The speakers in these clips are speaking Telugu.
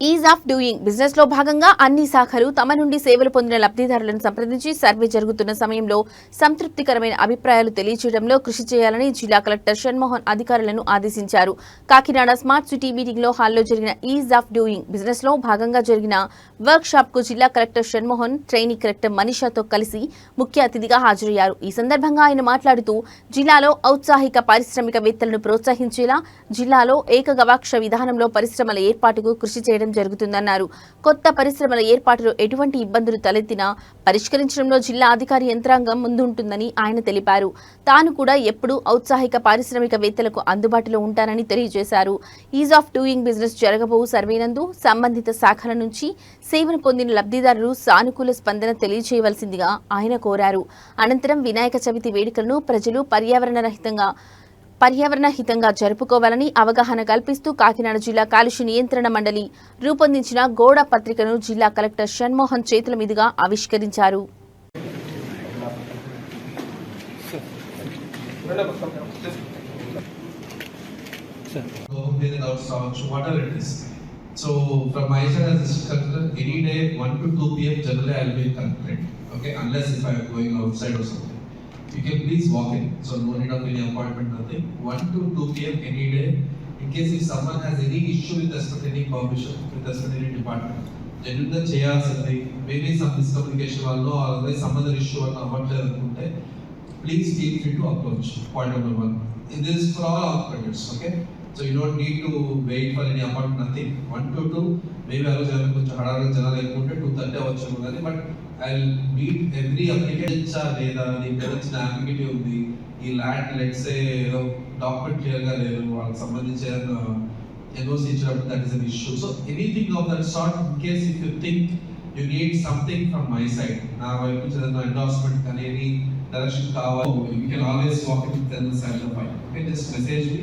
Is of doing. బిజినెస్లో భాగంగా అన్ని శాఖలు తమ నుండి సేవలు పొందిన లబ్ధిదారులను సంప్రదించి సర్వే జరుగుతున్న సమయంలో సంతృప్తికరమైన అభిప్రాయాలు తెలియజేయడంలో కృషి చేయాలని జిల్లా కలెక్టర్ షణ్మోహన్ అధికారులను ఆదేశించారు. కాకినాడ స్మార్ట్ సిటీ మీటింగ్లో హాల్లో జరిగిన ఈజ్ ఆఫ్ డూయింగ్ బిజినెస్లో భాగంగా జరిగిన వర్క్ షాప్కు జిల్లా కలెక్టర్ షణ్మోహన్ ట్రైనింగ్ కలెక్టర్ మనీషాతో కలిసి ముఖ్య అతిథిగా హాజరయ్యారు. ఈ సందర్భంగా ఆయన మాట్లాడుతూ జిల్లాలో ఔత్సాహిక పారిశ్రామికవేత్తలను ప్రోత్సహించేలా జిల్లాలో ఏకగవాక్ష విధానంలో పరిశ్రమల ఏర్పాటుకు కృషి చేయడం జరుగుతుందన్నారు. కొత్త పరిశ్రమల ఏర్పాటులో ఎటువంటి ఇబ్బందులు తలెత్తినా పరిష్కరించడంలో జిల్లా అధికారి యంత్రాంగం ముందుంటుందని ఆయన తెలిపారు. తాను కూడా ఎప్పుడూ ఔత్సాహిక పారిశ్రామికవేత్తలకు అందుబాటులో ఉంటానని తెలియజేశారు. ఈజ్ ఆఫ్ డూయింగ్ బిజినెస్ జరగబో సర్వేనందు సంబంధిత శాఖల నుంచి సేవను పొందిన లబ్ధిదారులు సానుకూల స్పందన తెలియజేయవలసిందిగా ఆయన కోరారు. అనంతరం వినాయక చవితి వేడుకలను ప్రజలు పర్యావరణ రహితంగా పర్యావరణ హితంగా జరుపుకోవాలని అవగాహన కల్పిస్తూ కాకినాడ జిల్లా కాలుష్య నియంత్రణ మండలి రూపొందించిన గోడ పత్రికను జిల్లా కలెక్టర్ షణ్మోహన్ చేతుల మీదుగా ఆవిష్కరించారు. You can please walk in. So no need of any appointment, nothing. One to two p.m. any day. In case if someone has any issue with respect to any permission, with respect to any department, జెన్యున్గా చేయాల్సింది మేబీ సమ్ మిస్కమ్యూనికేషన్ వల్ల అలాగే సమ్ అదర్ ఇష్యూ వల్ల అవ్వట్లేదు అనుకుంటే please feel free to approach point number one ఇది is for all operators okay So you don't need to wait for any appoint nothing one to two maybe ఆ రోజు కొంచెం హడారుగా జనాలు ఎక్కువ టూ థర్టీ అవ్వచ్చు కానీ but I meet every application లేదా దీని మీద వచ్చిన అప్లికేటివ్ ఉంది. ఈ ల్యాండ్ లెట్స్ ఏదో డాక్యుమెంట్ క్లియర్గా లేదు. వాళ్ళకి సంబంధించి ఎన్ఓసి ఇచ్చినప్పుడు that is an issue so anything of that sort in case if you think you need something from my side నా వైపు నుంచి ఏదైనా ఎండార్స్మెంట్ కానీ ఎనీ డైరెక్షన్ కావాలి you can always walk in ten side of my just message me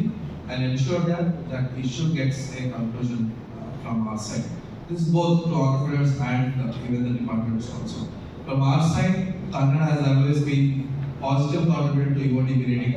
and ensure that that issue gets a conclusion uh, from our side. This is both to entrepreneurs and uh, even the departments also. From our side, Kannada has always been positive contributor to EODB rating.